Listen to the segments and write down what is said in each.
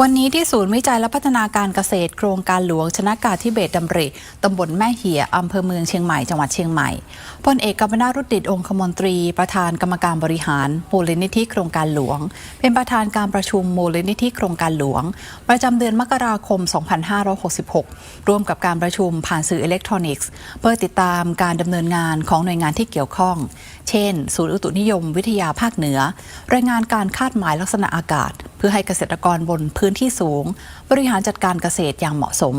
วันนี้ที่ศูนย์วิจัยและพัฒนาการเกษตร โครงการหลวงชนะกาธิเบศดำริตำบลแม่เหียอำเภอเมืองเชียงใหม่จังหวัดเชียงใหม่พลเอกกัมปนารุดดิตองคมนตรี ประธานกรรมการบริหารมูลนิธิโครงการหลวง เป็นประธานการประชุมมูลนิธิโครงการหลวง ประจำเดือนมกราคม 2566 ร่วมกับการประชุมผ่านสื่ออิเล็กทรอนิกส์ เพื่อติดตามการดำเนินงานของหน่วยงานที่เกี่ยวข้อง เช่น ศูนย์อุตุนิยมวิทยาภาคเหนือ รายงานการคาดหมายลักษณะอากาศ เพื่อให้เกษตรกรบนพื้นที่สูง บริหารจัดการเกษตรอย่างเหมาะสม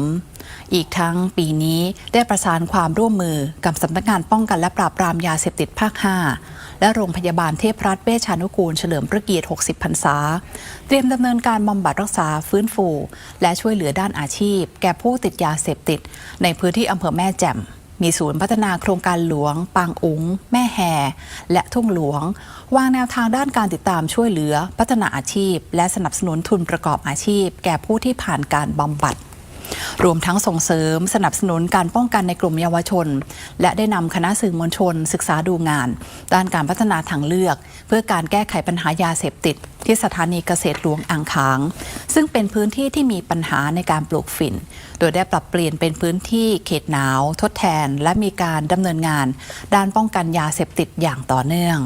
อีกทั้งปีนี้ได้ประสานความร่วมมือกับสำนักงานป้องกันและปราบปรามยาเสพติดภาค 5 และโรงพยาบาลเทพรัตน์เวชานุกูลเฉลิมพระเกียรติ 60 พรรษา เตรียมดำเนินการบำบัดรักษาฟื้นฟู และช่วยเหลือด้านอาชีพ แก่ผู้ติดยาเสพติด ในพื้นที่อำเภอแม่แจ่ม มีศูนย์พัฒนาโครงการหลวง ปางอุงแม่แห่ และทุ่งหลวง วางแนวทางด้านการติดตามช่วยเหลือ พัฒนาอาชีพ และสนับสนุนทุนประกอบอาชีพ แก่ผู้ที่ผ่านการบำบัด รวมทั้งส่งเสริมสนับสนุนการป้องกันในกลุ่มเยาวชน และได้นำคณะสื่อมวลชน ศึกษาดูงาน ด้านการพัฒนาทางเลือก เพื่อการแก้ไขปัญหายาเสพติด ที่สถานีเกษตรหลวงอ่างขาง ซึ่งเป็นพื้นที่ที่มีปัญหาในการปลูกฝิ่น โดยได้ปรับเปลี่ยนเป็นพื้นที่เขตหนาว ทดแทน และมีการดำเนินงาน ด้านป้องกันยาเสพติดอย่างต่อเนื่อง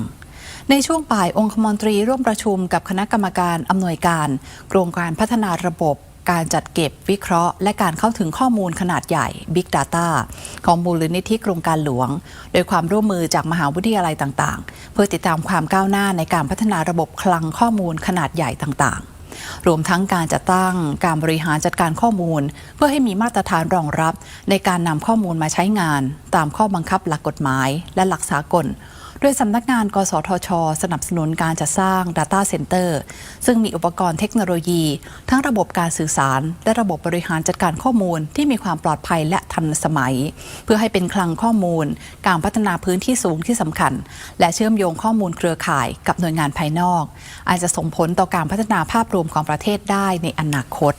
ในช่วงบ่ายองคมนตรีร่วมประชุมกับคณะกรรมการอำนวยการ โครงการพัฒนาระบบ การจัดเก็บวิเคราะห์ และการเข้าถึงข้อมูลขนาดใหญ่ Big Data ของมูลนิธิโครงการหลวง โดยความร่วมมือจากมหาวิทยาลัยต่างๆ เพื่อติดตามความก้าวหน้าในการพัฒนาระบบคลังข้อมูลขนาดใหญ่ต่างๆ รวมทั้งการจัดตั้งการบริหารจัดการข้อมูล เพื่อให้มีมาตรฐานรองรับ ในการนำข้อมูลมาใช้งาน ตามข้อบังคับหลักกฎหมาย และหลักสากล โดยสำนักงาน กสทช สนับสนุนการจัดสร้าง Data Center ซึ่งมีอุปกรณ์เทคโนโลยี ทั้งระบบการสื่อสาร และระบบบริหารจัดการข้อมูลที่มีความปลอดภัยและทันสมัย เพื่อให้เป็นคลังข้อมูล การพัฒนาพื้นที่สูงที่สำคัญ และเชื่อมโยงข้อมูลเครือข่ายกับหน่วยงานภายนอก อาจจะส่งผลต่อการพัฒนาภาพรวมของประเทศได้ในอนาคต